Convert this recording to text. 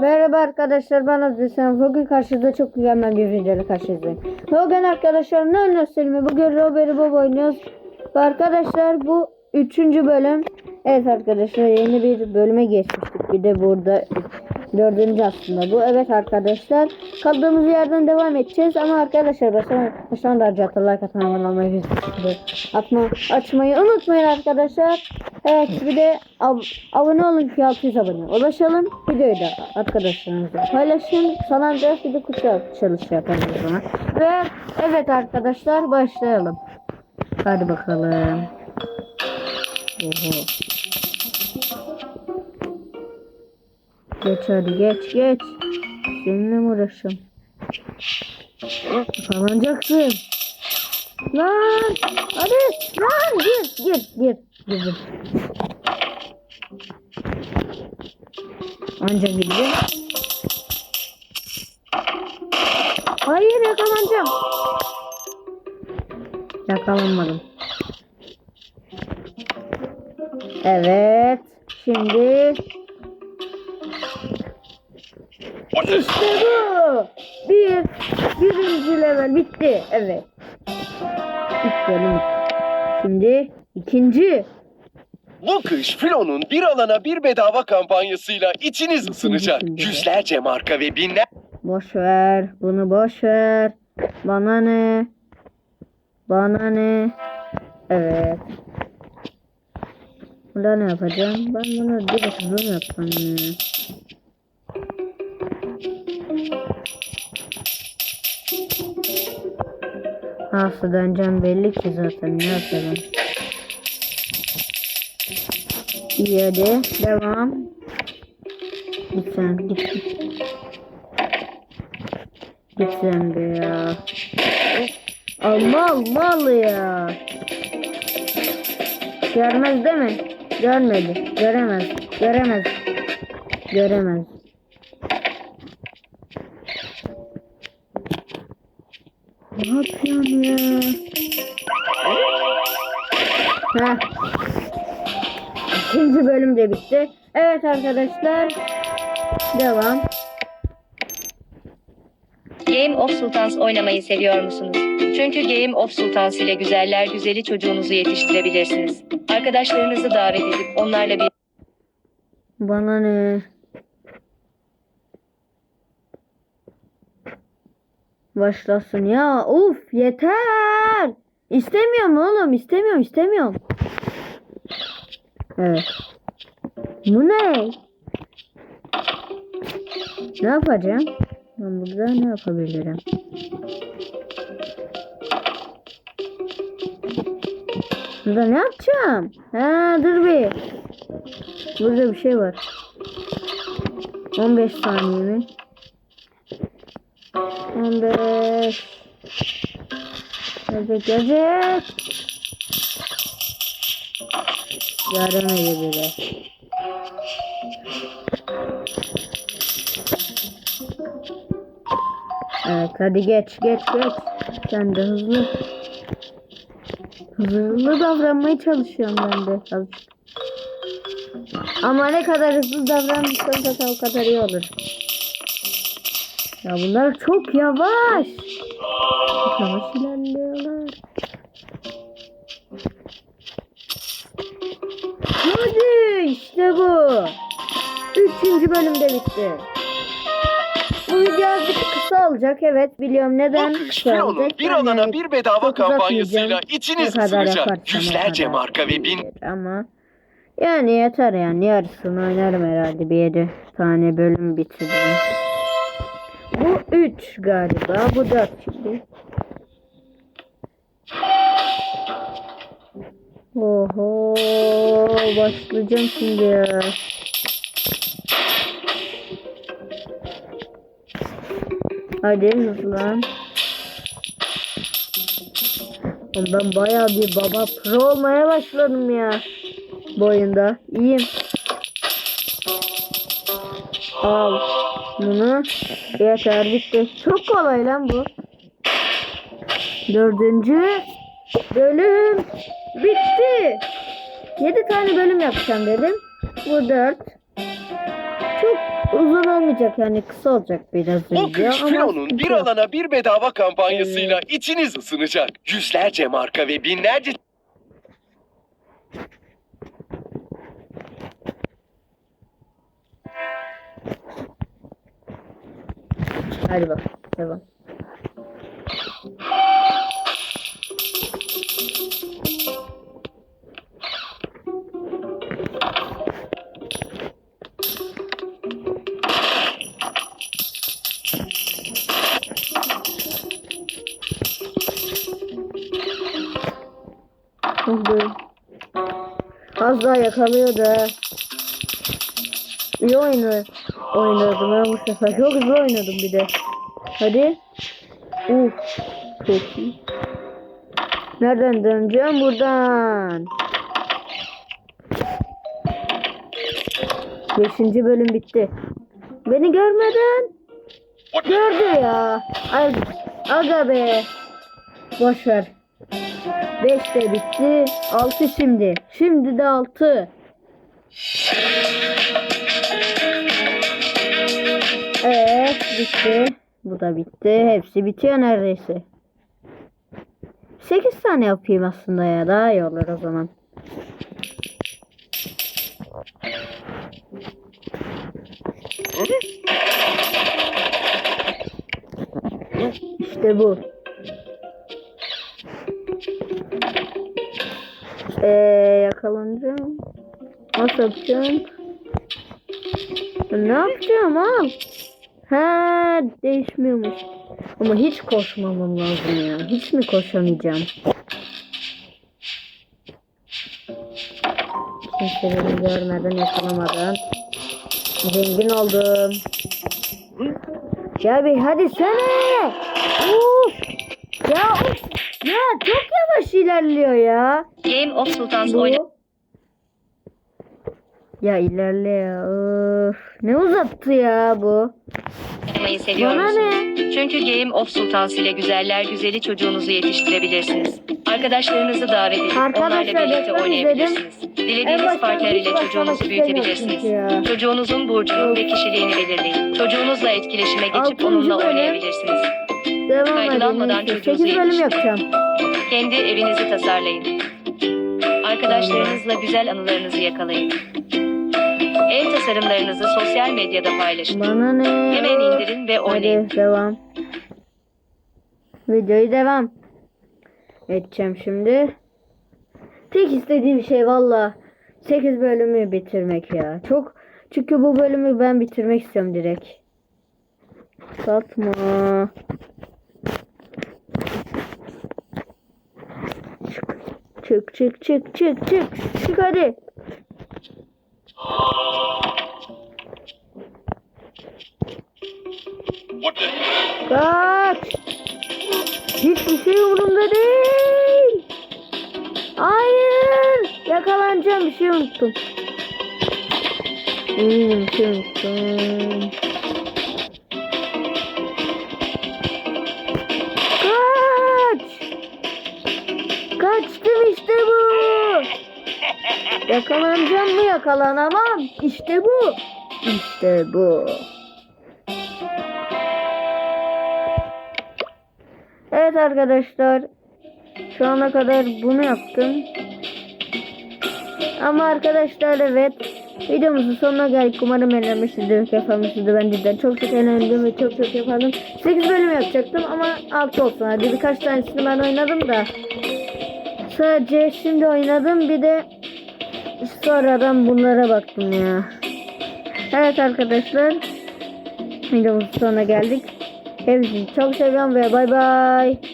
Merhaba arkadaşlar ben Azizcan. Bugün karşınızda çok mükemmel bir videoyla karşınızdayım. Bugün arkadaşlar ne oynuyoruz Bugün Robert Bob oynuyoruz. Arkadaşlar bu üçüncü bölüm. Evet arkadaşlar yeni bir bölüme geçmiştik. Bir de burada dördüncü aslında bu. Evet arkadaşlar kaldığımız yerden devam edeceğiz. Ama arkadaşlar baştan, da like atmayı abone olmayı atma, açmayı unutmayın arkadaşlar. Evet bir de ab abone olun ki 600 abone ulaşalım. Videoyu da arkadaşlarınızla paylaşın. San Andreas bir de kutu çalışı yapalım o zaman. Ve evet arkadaşlar başlayalım. Hadi bakalım. Oho. Geç hadi geç geç. Seninle mi uğraşacağım? Kazanacaksın. Lan! Hadi! Lan! Gir! Gir! Gir! Girdim. Anca girdim. Hayır yakalanacağım. Yakalanmadım. Evet. Şimdi işte bu. Bir, birinci level bitti. Evet. İlk bölüm. Şimdi ikinci. Bu kış Filo'nun bir alana bir bedava kampanyasıyla içiniz ısınacak. Yüzlerce marka ve binler... Boş ver. Bunu boş ver. Bana ne? Bana ne? Evet. Burada ne yapacağım? Ben bunu direkt zoom yapsam Nasıl döneceğim belli ki zaten. Ne yapacağım? İyi hadi. Devam. Git sen. Git git. Sen be ya. Al mal mal ya. Görmez değil mi? Görmedi. Göremez. Göremez. Göremez. Ne yapıyorsun ya? Heh. İkinci bölüm de bitti. Evet arkadaşlar. Devam. Game of Sultans oynamayı seviyor musunuz? Çünkü Game of Sultans ile güzeller güzeli çocuğunuzu yetiştirebilirsiniz. Arkadaşlarınızı davet edip onlarla bir Bana ne? Başlasın ya. Uf yeter. İstemiyorum oğlum. istemiyorum istemiyorum. Evet. Bu ne? Ne yapacağım? Ben burada ne yapabilirim? Burada ne yapacağım? Ha dur bir. Burada bir şey var. 15 saniye mi? 15 Gelecek gelecek. Göremedi bile. Evet hadi geç geç geç. Sen de hızlı. Hızlı davranmaya çalışıyorum ben de. Ama ne kadar hızlı davranırsan o kadar iyi olur. Ya bunlar çok yavaş. Çok yavaş ilerliyorlar. Hadi işte bu. Üçüncü bölümde bitti. Bu video azıcık kısa olacak evet biliyorum neden kısa olacak. bir alana bir bedava kampanyasıyla içiniz ısınacak. Yüzlerce marka ve bin... Ama yani yeter yani yarısını oynarım herhalde bir yedi tane bölüm bitiririm. Bu 3 galiba bu 4 şimdi. Oho başlayacağım şimdi ya. Hadi hızlan. Ben bayağı bir baba pro olmaya başladım ya. Bu oyunda. İyiyim. Al. Bunu. Yeter bitti. Çok kolay lan bu. Dördüncü bölüm bitti. Yedi tane bölüm yapacağım dedim. Bu dört. Çok Uzun olmayacak yani kısa olacak biraz Bu video Filo'nun bir alana bir bedava kampanyasıyla içiniz ısınacak. Yüzlerce marka ve binlerce Hadi bak devam. Az daha yakalıyordu. İyi oynadı. Oynadım ben bu sefer. Çok hızlı oynadım bir de. Hadi. Uf. Çok iyi. Nereden döneceğim? Buradan. Beşinci bölüm bitti. Beni görmeden gördü ya. Ay, aga be. Boş ver. Beş de bitti. Altı şimdi. Şimdi de altı. Evet bitti. Bu da bitti. Hepsi bitiyor neredeyse. 8 tane yapayım aslında ya. Daha iyi olur o zaman. İşte bu. Ee, yakalanacağım. Nasıl yapacağım? Ne yapacağım al? Ha değişmiyormuş. Ama hiç koşmamam lazım ya. Hiç mi koşamayacağım? Kimseleri görmeden yakalamadan. Zengin oldum. Ya bir hadi sene. Uf. Ya uf. Ya çok yavaş ilerliyor ya. Game of Sultans Bu. Ya ilerle ya. Of. Ne uzattı ya bu? seviyor Bana musunuz? ne? Çünkü Game of Sultans ile güzeller güzeli çocuğunuzu yetiştirebilirsiniz. Arkadaşlarınızı davet edip Arkadaşlar, onlarla birlikte reklam oynayabilirsiniz. En Dilediğiniz baştan partner hiç ile başlamak çocuğunuzu istemiyorum büyütebilirsiniz. çünkü ya. Çocuğunuzun burcunu ve kişiliğini belirleyin. Çocuğunuzla etkileşime geçip Altıncı onunla bölüm. oynayabilirsiniz. Devam Kaygılanmadan edelim. çocuğunuzu 8 bölüm yetiştirin. yapacağım. Kendi evinizi tasarlayın. Arkadaşlarınızla güzel anılarınızı yakalayın. Ev tasarımlarınızı sosyal medyada paylaşın. Bana ne? Hemen indirin ve oynayın. Hadi devam. Videoyu devam. Edeceğim şimdi. Tek istediğim şey valla 8 bölümü bitirmek ya. Çok çünkü bu bölümü ben bitirmek istiyorum direkt. Satma. Çık çık çık çık çık çık hadi. Kaç. Hiçbir şey umurumda değil. Hayır. Yakalanacağım bir şey unuttum. Eminim bir şey unuttum. Yakalanacağım mı yakalanamam. İşte bu. İşte bu. Evet arkadaşlar. Şu ana kadar bunu yaptım. Ama arkadaşlar evet. Videomuzun sonuna geldik. Umarım eğlenmişsinizdir. Yapamışsınızdır. Ben cidden çok çok eğlendim ve çok çok yapalım. 8 bölüm yapacaktım ama 6 olsun. Hadi birkaç tanesini ben oynadım da. Sadece şimdi oynadım. Bir de sonradan bunlara baktım ya. Evet arkadaşlar. Videomuzun sonuna geldik. Hepinizi çok seviyorum ve bay bay.